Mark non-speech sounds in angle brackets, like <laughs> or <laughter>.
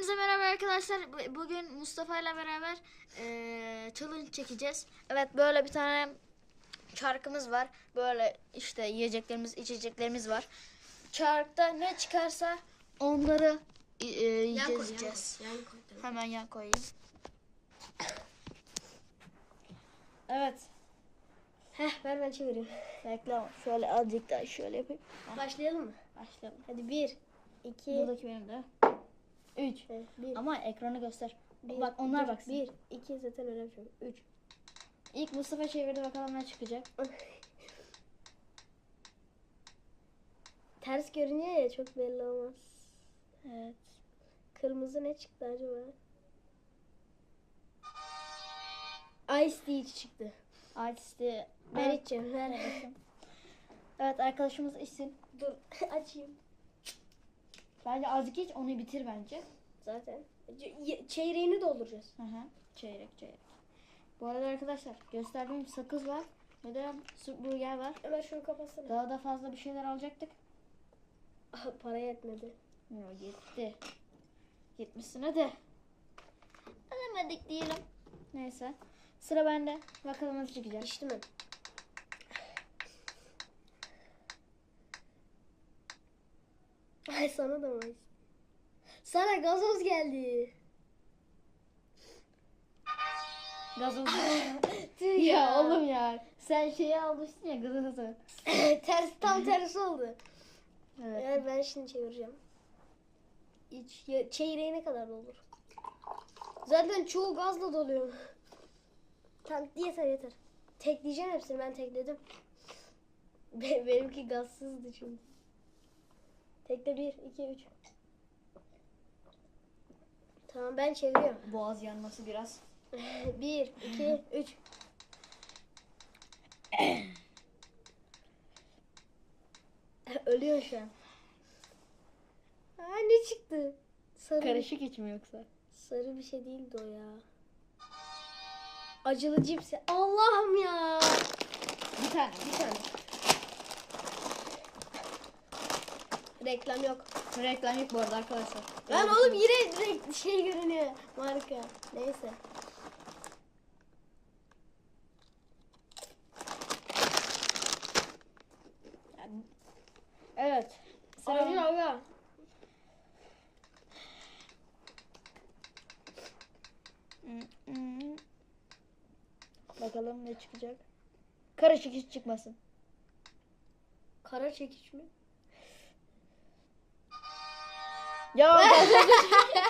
Hepinize merhaba arkadaşlar. Bu- Bugün Mustafa ile beraber eee challenge çekeceğiz. Evet böyle bir tane çarkımız var. Böyle işte yiyeceklerimiz, içeceklerimiz var. Çarkta ne çıkarsa onları eee, yiyeceğiz. Yan koy. Hemen yan koyayım. Evet. Heh ver ben çevireyim. Bekle şöyle azıcık daha şöyle yapayım. Başlayalım mı? Başlayalım. Hadi bir, iki, Buradaki benim de. 3. evet, bir, Ama ekranı göster. bir, Bak onlar dur, baksın. Bir, iki zaten öyle bir şey. Üç. İlk Mustafa çevirdi bakalım ne çıkacak. Ters görünüyor ya çok belli olmaz. Evet. Kırmızı ne çıktı acaba? Ice tea çıktı. Artisti. Ben içeceğim. Ver. <laughs> Evet arkadaşımız içsin. Dur <laughs> açayım. Bence azıcık iç onu bitir bence. Zaten. Ye- Çeyreğini dolduracağız. Hı hı. Çeyrek çeyrek. Bu arada arkadaşlar gösterdiğim sakız var. Ve de burger var. Ömer şunu kapatsana. Daha da fazla bir şeyler alacaktık. Para yetmedi. Yo, yetti. Yetmişsine de. Ödemedik diyelim. Neyse. Sıra bende. Bakalım nasıl çıkacak. İçti mi? Ay sana da mı? Sana gazoz geldi. Gazoz. Tüh ya oğlum ya. Sen şeyi almıştın ya gazozu. <laughs> Ters tam tersi oldu. Evet. Evet ben şimdi çevireceğim. İç ya, çeyreğine kadar olur. Zaten çoğu gazla doluyor. Tamam yeter yeter. Tekleyeceğim hepsini ben tekledim. <laughs> Be- benimki gazsızdı çünkü. Tekle bir, iki, üç. Tamam ben çeviriyorum. <laughs> Boğaz yanması biraz. bir, iki, üç. <laughs> Ölüyor şu an. Aa, ne çıktı? Sarı, Karışık iç mi yoksa? sarı bir şey değildi o ya. Acılı cips. Allah'ım ya. Bir tane. Bir tane. Reklam yok. Reklam yok bu arada arkadaşlar. Lan oğlum yine direkt şey görünüyor. Marka. Neyse. Evet. Sıra aga. Bakalım ne çıkacak. Karışık hiç çıkmasın. Kara çekiç mi? Ya